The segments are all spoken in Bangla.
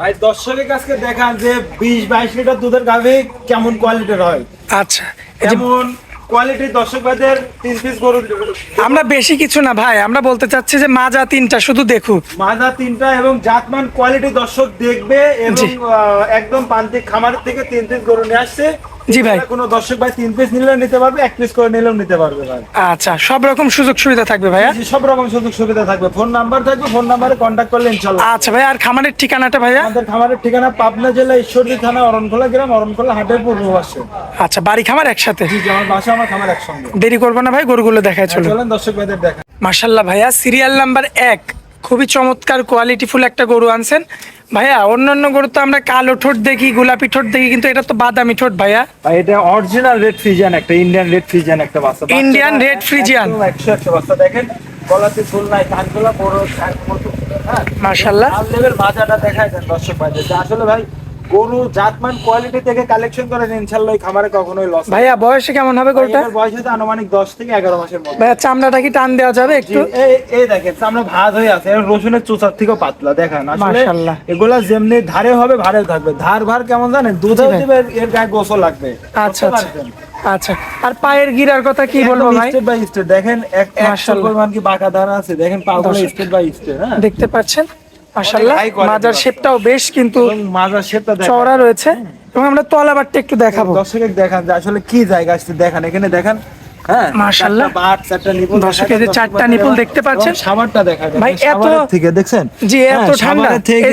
ভাই দর্শকের কাছে দেখান যে বিশ বাইশ লিটার দুধের গাভী কেমন কোয়ালিটির হয়। আচ্ছা যেমন কোয়ালিটির দর্শক ভাইদের তিন পিস গরু আমরা বেশি কিছু না ভাই আমরা বলতে চাচ্ছি যে মাজা তিনটা শুধু দেখুক। মাজা তিনটা এবং জাতমান কোয়ালিটি দর্শক দেখবে এবং একদম প্রান্তিক খামার থেকে তিন পিস গরু নিয়ে আসছে। জি ভাই। কোনো দর্শক ভাই তিন পিস নিলেও নিতে পারবে এক পিস করে নিলেও নিতে পারবে ভাই। আচ্ছা সব রকম সুযোগ সুবিধা থাকবে ভাইয়া? সব রকম সুযোগ সুবিধা থাকবে। ফোন নাম্বার থাকবে ফোন নাম্বারে কন্ট্যাক্ট করলে ইনশাল্লাহ আচ্ছা ভাই আর খামারের ঠিকানাটা ভাইয়া? আমাদের খামারের ঠিকানা পাবনা জেলা ঈশ্বরদী থানা অরণখোলা গ্রাম অরণখোলা হাটের পূর্ব পাশে আচ্ছা বাড়ি খামার একসাথে? জি আমার বাসা আমার খামার একসঙ্গে। দেরি করব না ভাই গরুগুলো দেখায় চলো চলেন দর্শক ভাইদের দেখা। মার্শাল্লাহ ভাইয়া সিরিয়াল নাম্বার এক। খুবই চমৎকার কোয়ালিটিফুল একটা গরু আনছেন। ভাইয়া অন্যান্য গরু তো আমরা কালো ঠোঁট দেখি গোলাপি ঠোঁট দেখি কিন্তু এটা তো বাদামি ঠোঁট ভাইয়া। ভাই এটা অরিজিনাল রেড ফ্রিজিয়ান একটা ইন্ডিয়ান রেড ফ্রিজিয়ান একটা বাচ্চা। ইন্ডিয়ান রেড ফ্রিজিয়ান বাচ্চা দেখেন গলাতে ফুল নাই কানগুলা বড় কান মতো হ্যাঁ? লেভেল মাজাটা দেখায় দেন দর্শক ভাই আসলে ভাই গরু জাতমান কোয়ালিটি থেকে কালেকশন করেন খামারে কখনোই লস ভাইয়া বয়সে কেমন হবে গরুটা? বয়স হচ্ছে আনুমানিক দশ থেকে এগারো মাসের মধ্যে। ভাইয়া চামড়াটা কি টান দেওয়া যাবে একটু? এই এই দেখেন সামনে ভাত হয়ে আছে রসুনের চোচার থেকেও পাতলা দেখেন। আসলে মাশাআল্লাহ। এগুলা যেমনি ধারে হবে ভারে থাকবে। ধার ভার কেমন জানেন? দুধেও দিবে এর গায়ে গোসল লাগবে। আচ্ছা আচ্ছা। আচ্ছা আর পায়ের গিরার কথা কি বলব ভাই? স্টেপ বাই স্টেপ দেখেন এক। পরিমাণ কি বাঁকা ধারা আছে? দেখেন পাগুলো। স্টেপ বাই স্টেপ হ্যাঁ? দেখতে পাচ্ছেন? Quality মাজার। শেপটাও বেশ কিন্তু মাজার শেপটা চওড়া রয়েছে এবং আমরা তলাবারটা একটু দেখাবো দেখান যে আসলে কি জায়গা আসছে দেখেন এখানে দেখেন হ্যাঁ মাশাআল্লাহ। দেখতে পাচ্ছেন? ভাই, এত- থেকে দেখছেন জি, এত হ্যাঁ, ঠান্ডা।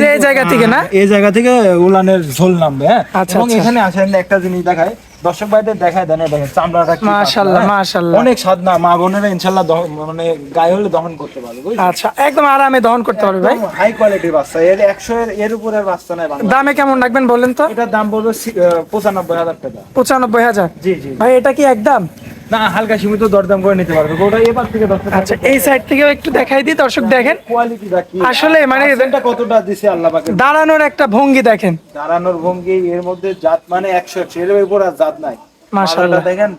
এই জায়গা থেকে না? হ্যাঁ, এই জায়গা থেকে উলানের ঝোল নামবে হ্যাঁ আচ্ছা, এবং আচ্ছা। এখানে আসেন একটা জিনিস দেখায় দর্শক ভাইদের দেখায় দেন দেখেন চামড়াটা মাশাআল্লাহ, হ্যাঁ? মাশাআল্লাহ। অনেক স্বাদ না মা বোনেরা ইনশাআল্লাহ মানে গায়ে হলে দহন করতে পারবে আচ্ছা একদম আরামে দহন করতে পারবে ভাই। হাই কোয়ালিটির বাচ্চা এর একশো এর এর উপরের বাচ্চা নাই দামে কেমন রাখবেন বলেন তো? এটার দাম পঁচানব্বই হাজার টাকা। পঁচানব্বই হাজার? জি জি। ভাই এটা কি একদম? না হালকা সীমিত দরদাম করে নিতে পারবে। ওটা এবার থেকে আচ্ছা এই সাইড থেকেও একটু দেখাই দিই দর্শক দেখেন। কোয়ালিটিটা কি? আসলে মানে এটা কতটা দিছে আল্লাহ পাকে দাঁড়ানোর একটা ভঙ্গি দেখেন। দাঁড়ানোর ভঙ্গি এর মধ্যে জাত মানে একশো একশো এর উপর আর জাত নাই। মাশাআল্লাহ। দেখেন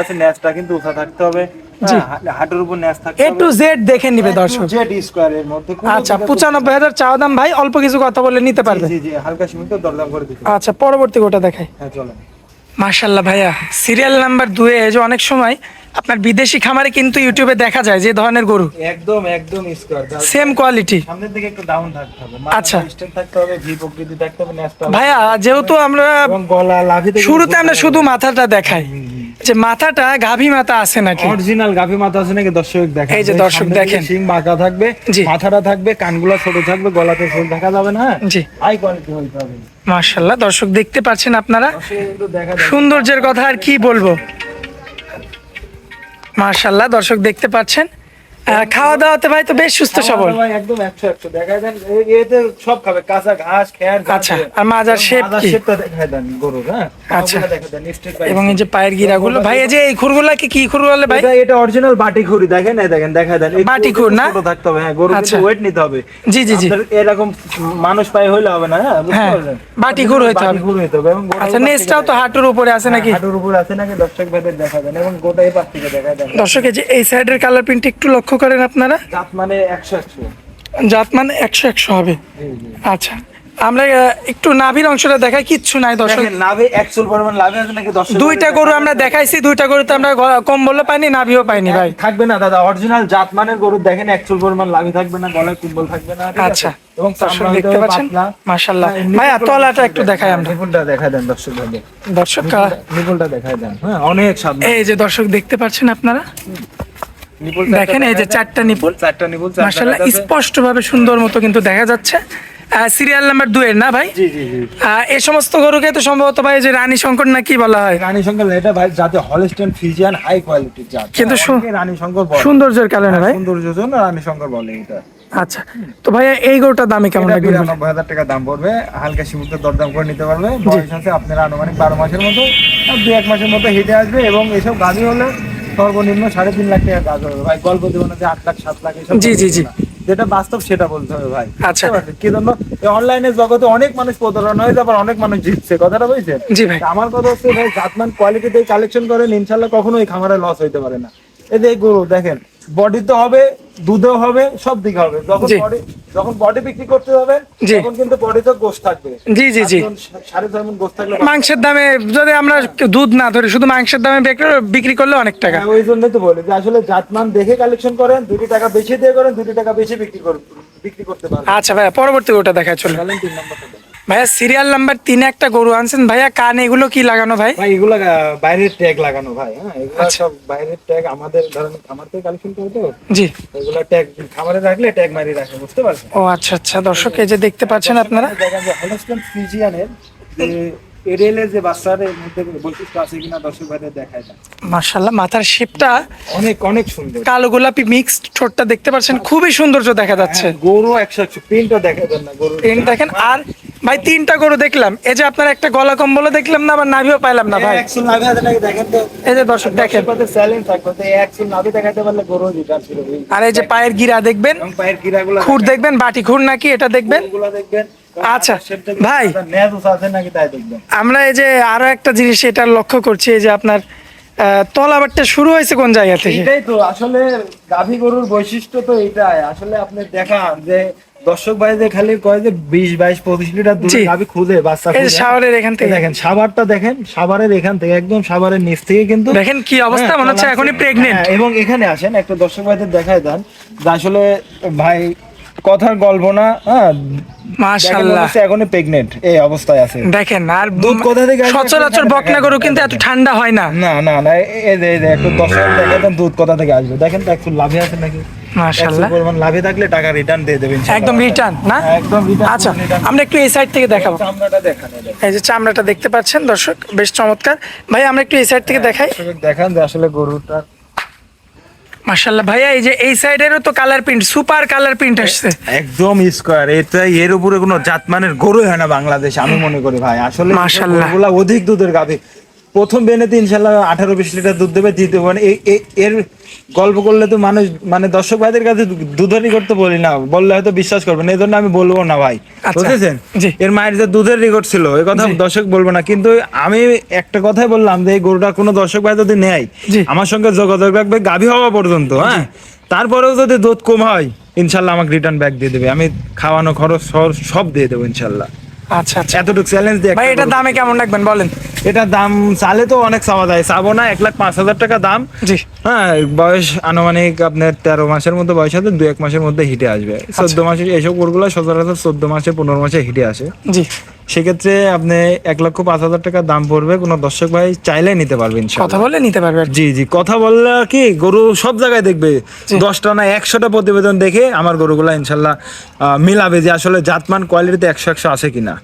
আছে ন্যাসটা কিন্তু উঠা থাকতে হবে। হ্যাঁ, হাঁটুর উপর থাকতে এ টু জেড দেখে নিবে দর্শক। জেড স্কোয়ার এর মধ্যে আচ্ছা চাওয়া দাম ভাই অল্প কিছু কথা বলে নিতে কোনো- পারবে। জি জি হালকা সীমিত দরদাম করে দিতে আচ্ছা পরবর্তী গোটা দেখাই। হ্যাঁ চলেন। মাশাল্লাহ ভাইয়া। সিরিয়াল নাম্বার দুয়ে যে অনেক সময় আপনার বিদেশি খামারে কিন্তু ইউটিউবে দেখা যায় যে ধরনের গরু। একদম একদম স্কোয়ার সেম কোয়ালিটি সামনের দিকে একটু ডাউন থাকতে হবে। আচ্ছা। থাকতে হবে ভি প্রকৃতি থাকতে হবে ভাইয়া যেহেতু আমরা গলা শুরুতে আমরা শুধু মাথাটা দেখাই। যে মাথাটা গাভী মাথা আছে নাকি? অরিজিনাল গাভী মাথা আছে নাকি? দর্শক দেখেন। এই যে দর্শক দেখেন। সিং বাঁকা থাকবে। মাথাটা থাকবে কানগুলা ছোট থাকবে গলাতে ফুল দেখা যাবে না হ্যাঁ? জি। হাই কোয়ালিটি হইতে হবে। মাশাল্লাহ দর্শক দেখতে পাচ্ছেন আপনারা? সৌন্দর্যের কথা আর কি বলব? মাশাল্লাহ দর্শক দেখতে পাচ্ছেন। খাওয়া দাওয়াতে ভাই তো বেশ সুস্থ সবল একদম 100 100 দেখা দেন এতে সব খাবে কাঁচা ঘাস খেয়ার আচ্ছা, আর মাজার মাজার কি? shape টা দেখায় দেন গরুর, হ্যাঁ? আচ্ছা। এবং এই যে পায়ের গিরাগুলো ভাই এই যে এই খুরগুলা কি কি খুর বলে ভাই এটা অরিজিনাল বাটি খুরি দেখেন এই দেখেন দেখা দেন বাটি খুর না? ছোট থাকতে হবে হ্যাঁ গরু আচ্ছা। কিন্তু ওয়েট নিতে হবে জি, জি, জি। এরকম মানুষ পায়ে হইলে হবে না হ্যাঁ হ্যাঁ? বাটি খুর হইতে হবে। খুর হইতে হবে এবং আচ্ছা নেসটাও তো হাঁটুর উপরে আছে নাকি হ্যাঁ, হাঁটুর উপর আছে নাকি দর্শক ভাইদের দেখা দেন এবং গোটা এই পাশ থেকে দেখা দেন দর্শক এই যে এই সাইডের কালার প্রিন্ট একটু লক্ষ্য করেন আপনারা? জাত মানে একশো একশো। জাত মানে একশো একশো হবে। আচ্ছা। আমরা একটু নাভির অংশটা দেখাই কিচ্ছু নাই দর্শক। দেখেন একচুল পরিমাণ লাভে আছে নাকি দর্শক দুইটা গরু আমরা দেখাইছি দুইটা গরুতে আমরা গ- কম্বলও পাইনি নাভিও পাইনি ভাই। থাকবে না দাদা অরিজিনাল জাত মানের গরু দেখেন একচুল পরিমাণ লাভি থাকবে না গলায় কুম্বল থাকবে না আচ্ছা। এবং দর্শক দেখতে পাচ্ছেন? পাতলা। মাশাল্লাহ হ্যাঁ, ভাইয়া নিপুল তলাটা একটু দেখাই আমরা। নিপুলটা দেখায় দেন দর্শক ভাইদের। দর্শক নিপুলটা দেখায় দেন হ্যাঁ অনেক স্বাদ এই যে দর্শক দেখতে পাচ্ছেন আপনারা? দেখেন এই যে চারটা নিপুল। চারটা নিপুল। স্পষ্ট ভাবে সুন্দর মতো কিন্তু দেখা যাচ্ছে। সিরিয়াল নাম্বার দুয়ের না ভাই? এই সমস্ত গরুকে তো সম্ভবত ভাই যে রানী শঙ্কর না কি বলা হয়? রানী শঙ্কর এটা ভাই যাতে হলস্টেন হাই কোয়ালিটির জাত। কিন্তু রানী শঙ্কর সৌন্দর্যের কারণে ভাই। সৌন্দর্যের জন্য রানী শঙ্কর বলে এটা। আচ্ছা তো ভাইয়া এই গরুটার দামে কেমন লাগবে বিরানব্বই হাজার টাকা দাম পড়বে। হালকা সীমিত দরদাম করে নিতে পারবে। বয়স আছে আপনার আনুমানিক বারো মাসের মতো। দু এক মাসের মতো হেঁটে আসবে এবং এসব গাড়ি হলে সর্বনিম্ন সাড়ে তিন লাখ টাকা কাজ হবে ভাই। গল্প দেবো না যে আট লাখ সাত লাখ এসব জি, জি, জি। যেটা বাস্তব সেটা বলতে হবে ভাই। আচ্ছা। কি জন্য? অনলাইনে জগতে অনেক মানুষ প্রতারণা হয়েছে আবার অনেক মানুষ জিতছে। কথাটা বুঝছেন? জি ভাই। আমার কথা হচ্ছে ভাই জাতমান কোয়ালিটিতে দিয়ে কালেকশন করেন ইনশাল্লাহ কখনো এই খামারে লস হইতে পারে না। এই যে গরু দেখেন বডিতে হবে দুধেও হবে সব দিকে হবে। যখন। বডি যখন বডি বিক্রি করতে হবে তখন কিন্তু বডিতে গোশ থাকবে। জি জি জি। সাড়ে ছয় মণ গোশ থাকলে মাংসের দামে যদি আমরা দুধ না ধরি শুধু মাংসের দামে বিক্রি- করলে অনেক টাকা। হ্যাঁ, ওই জন্যই তো বলি যে আসলে জাতমান দেখে কালেকশন করেন দুটি টাকা বেশি দিয়ে করেন দুটি টাকা বেশি বিক্রি করুন বিক্রি করতে পারবেন। আচ্ছা ভাইয়া পরবর্তী ওটা দেখা চলো তিন নম্বরটা। ভাইয়া সিরিয়াল নাম্বার তিনে একটা গরু আনছেন। ভাইয়া কান এগুলো কি লাগানো ভাই? ভাই এগুলা বাইরের ট্যাগ লাগানো ভাই হ্যাঁ? এগুলা আচ্ছা। সব বাইরের ট্যাগ আমাদের ধরেন খামার থেকে কালেকশন করে তো। জি। এগুলা ট্যাগ খামারে রাখলে ট্যাগ মারিয়ে রাখে বুঝতে পারছেন? ও আচ্ছা আচ্ছা। দর্শক এই যে দেখতে পাচ্ছেন আপনারা। দেখেন যে হলস্টেন ফ্রিজিয়ানের যে বাচ্চাদের মধ্যে বৈশিষ্ট্য আছে কিনা দর্শক ভাইদের দেখায় মাথার শেপটা অনেক অনেক সুন্দর। কালো গোলাপি মিক্সড ঠোঁটটা দেখতে পাচ্ছেন। খুবই সৌন্দর্য দেখা যাচ্ছে। হ্যাঁ, গরু একশো একশো। প্রিন্টও দেখা না গরু প্রিন্ট দেখেন। আর ভাই তিনটা গরু দেখলাম। এই যে আপনার একটা গলা কম্বলও দেখলাম না আবার নাভিও পাইলাম না ভাই। এই যে দর্শক দেখেন। আর এই যে পায়ের গিরা দেখবেন? খুর দেখবেন বাটি খুর নাকি এটা দেখবেন? আচ্ছা, ভাই। নেজ আছে নাকি তাই দেখবেন। আমরা এই যে আরও একটা জিনিস এটা লক্ষ্য করছি এই যে আপনার আহ, তলাবারটা শুরু হয়েছে কোন জায়গা থেকে? এটাই তো আসলে গাভী গরুর বৈশিষ্ট্য তো এটাই আসলে আপনি দেখান যে দর্শক ভাইদের খালি কয় যে বিশ বাইশ পঁচিশ লিটার দুধ। গাভী বাচ্চা এখান থেকে। দেখেন দেখেন এখান থেকে একদম নিচ থেকে কিন্তু দেখেন কি অবস্থা হ্যাঁ, মনে হচ্ছে এখনই প্রেগনেন্ট হ্যাঁ, এবং এখানে আসেন একটা দর্শক ভাইদের দেখায় দেন যে আসলে ভাই কথার গল্প না হ্যাঁ দেখেন মাশাআল্লাহ। এখনই প্রেগনেন্ট এই অবস্থায় আছে। দেখেন আর দুধ কোথা থেকে? সচরাচর বকনা গরু কিন্তু এত ঠান্ডা হয় না। না না না এই যে একটু দর্শক দেখে দেন দুধ কোথা থেকে আসবে। দেখেন তো একটু লাভে আছে নাকি? মাশাআল্লাহ। একশো লাভে থাকলে টাকা রিটার্ন দিয়ে দেবেন একদম রিটার্ন না? একদম রিটার্ন আচ্ছা আমরা একটু এই সাইড থেকে দেখাবো। চামড়াটা দেখানো এই যে চামড়াটা দেখতে পাচ্ছেন দর্শক বেশ চমৎকার। ভাই আমরা একটু এই সাইড থেকে দেখাই। দেখান যে আসলে গরুটা মাশাআল্লাহ ভাইয়া এই যে এই সাইডেরও তো colour print super colour print আসছে। একদম স্কোয়ার এটা এর উপরে কোনো জাতমানের গরু হয় না বাংলাদেশে আমি মনে করি ভাই। আসলে মাশাআল্লাহ। অধিক দুধের গাভী। প্রথম বেনেতে ইনশাল্লাহ আঠারো বিশ লিটার দুধ দেবে দ্বিতীয় মানে এর গল্প করলে তো মানুষ মানে দর্শক ভাইদের কাছে দুধেরই করতে বলি না বললে হয়তো বিশ্বাস করবেন এই জন্য আমি বলব না ভাই। আচ্ছা। বুঝেছেন? এর মায়ের যে দুধের রেকর্ড ছিল এই কথা দর্শক বলব না কিন্তু আমি একটা কথাই বললাম যে এই গরুটা কোনো দর্শক ভাই যদি নেয় আমার সঙ্গে যোগাযোগ রাখবে গাভী হওয়া পর্যন্ত হ্যাঁ? তারপরেও যদি দুধ কম হয় ইনশাল্লাহ আমাকে রিটার্ন ব্যাক দিয়ে দেবে। আমি খাওয়ানো খরচ সব দিয়ে দেবো ইনশাল্লাহ। আচ্ছা আচ্ছা। এতটুকু চ্যালেঞ্জ দিয়ে ভাই এটার দামে কেমন রাখবেন বলেন? এটা দাম চালে তো অনেক চাওয়া যায়। চাবো না এক লাখ পাঁচ হাজার টাকা দাম। জি। হ্যাঁ বয়স আনুমানিক আপনার তেরো মাসের মধ্যে বয়স আছে দু এক মাসের মধ্যে হিটে আসবে। আচ্ছা। চোদ্দ মাসে এসব গরুগুলো সচরাচর চোদ্দ মাসে পনেরো মাসে হিটে আসে। জি। সেক্ষেত্রে আপনি এক লক্ষ পাঁচ হাজার টাকা দাম পড়বে কোনো দর্শক ভাই চাইলে নিতে পারবে ইনশাল্লাহ। কথা বলে নিতে পারবে জি জি। কথা বললে কি গরু সব জায়গায় দেখবে। দশটা না একশোটা প্রতিবেদন দেখে আমার গরুগুলা ইনশাল্লাহ মিলাবে যে আসলে জাতমান কোয়ালিটিতে একশো একশো আছে কিনা।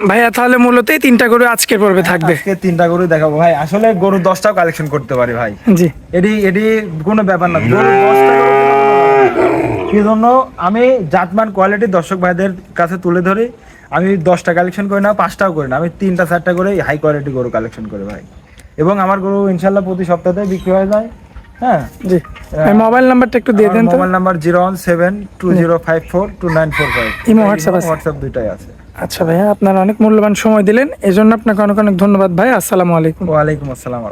ভাইয়া তাহলে মূলত এই তিনটা গরু আজকের পর্বে থাকবে। আজকে তিনটা গরু দেখাবো। ভাই আসলে গরু দশটাও কালেকশন করতে পারি ভাই। জি। এটি এটি কোনো ব্যাপার না। গরু দশটা কি জন্য আমি জাতমান কোয়ালিটি দর্শক ভাইদের কাছে তুলে ধরি। আমি দশটা কালেকশন করি না পাঁচটাও করি না। আমি তিনটা চারটা করে হাই কোয়ালিটি গরু কালেকশন করি ভাই। এবং আমার গরু ইনশাল্লাহ প্রতি সপ্তাহে বিক্রি হয়ে যায়। হ্যাঁ? জি। মোবাইল নাম্বারটা একটু দিয়ে দেন তো। Mobile number zero one seven two zero five four two nine four five আছে? হোয়াটসঅ্যাপ দুইটাই আছে। আচ্ছা ভাইয়া, আপনার অনেক মূল্যবান সময় দিলেন। এজন্য আপনাকে অনেক অনেক ধন্যবাদ ভাই আসসালামু আলাইকুম। ওয়ালাইকুম আসসালাম।